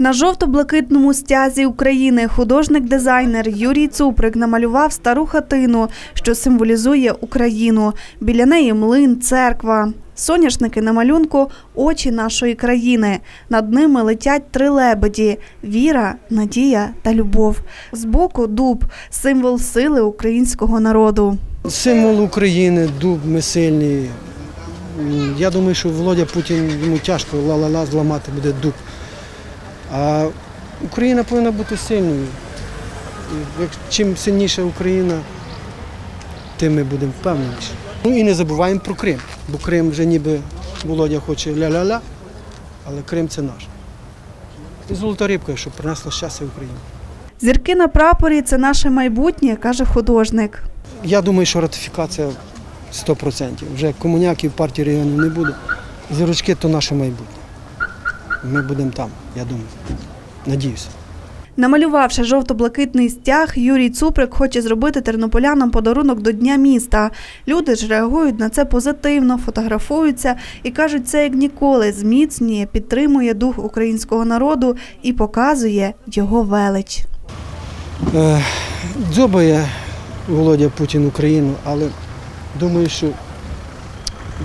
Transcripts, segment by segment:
На жовто-блакитному стязі України художник-дизайнер Юрій Цуприк намалював стару хатину, що символізує Україну. Біля неї млин, церква. Соняшники на малюнку очі нашої країни. Над ними летять три лебеді: віра, надія та любов. Збоку дуб символ сили українського народу. Символ України, дуб ми сильний. М, Я думаю, що Володя Путін йому тяжко ла-ла-ла зламати буде дуб. А Україна повинна бути сильною. Чим сильніша Україна, тим ми будемо впевненіші. Ну і не забуваємо про Крим, бо Крим вже ніби Володя хоче ля-ля-ля, але Крим це наш. І золота рибка, що принесла щастя Україні. Зірки на прапорі це наше майбутнє, каже художник. Я думаю, що ратифікація 100%. Вже комуняків партії регіонів не буде. Зірочки то наше майбутнє. Ми будемо там, я думаю. Надіюся. Намалювавши жовто-блакитний стяг, Юрій Цуприк хоче зробити тернополянам подарунок до Дня міста. Люди ж реагують на це позитивно, фотографуються і кажуть, це як ніколи зміцнює, підтримує дух українського народу і показує його велич. Е, Дзьобає Володя Путін Україну, але думаю, що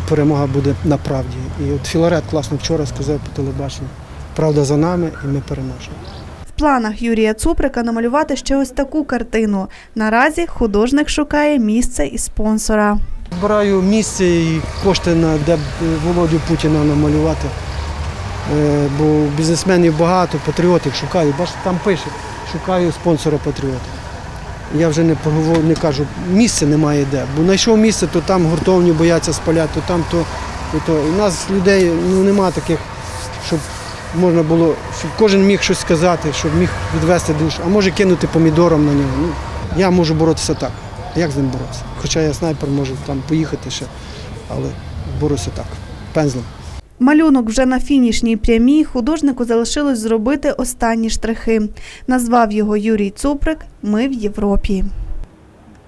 перемога буде на правді. І от Філарет класно вчора сказав по телебаченню. Правда за нами і ми переможемо. В планах Юрія Цуприка намалювати ще ось таку картину. Наразі художник шукає місце і спонсора. Збираю місце і кошти на де б Володю Путіна намалювати. Е, Бо бізнесменів багато, патріотів шукаю. Бачите, там пише, шукаю спонсора патріота. Я вже не поговорю, не кажу, місця немає де. Бо знайшов місце, то там гуртовні бояться спаляти, то там, то, то, то. У нас людей ну, нема таких, щоб можна було, щоб кожен міг щось сказати, щоб міг відвести душу, а може кинути помідором на нього. Ну, я можу боротися так. Як з ним боротися? Хоча я снайпер можу там поїхати ще, але борюся так, пензлем. Малюнок вже на фінішній прямій художнику залишилось зробити останні штрихи. Назвав його Юрій Цуприк Ми в Європі.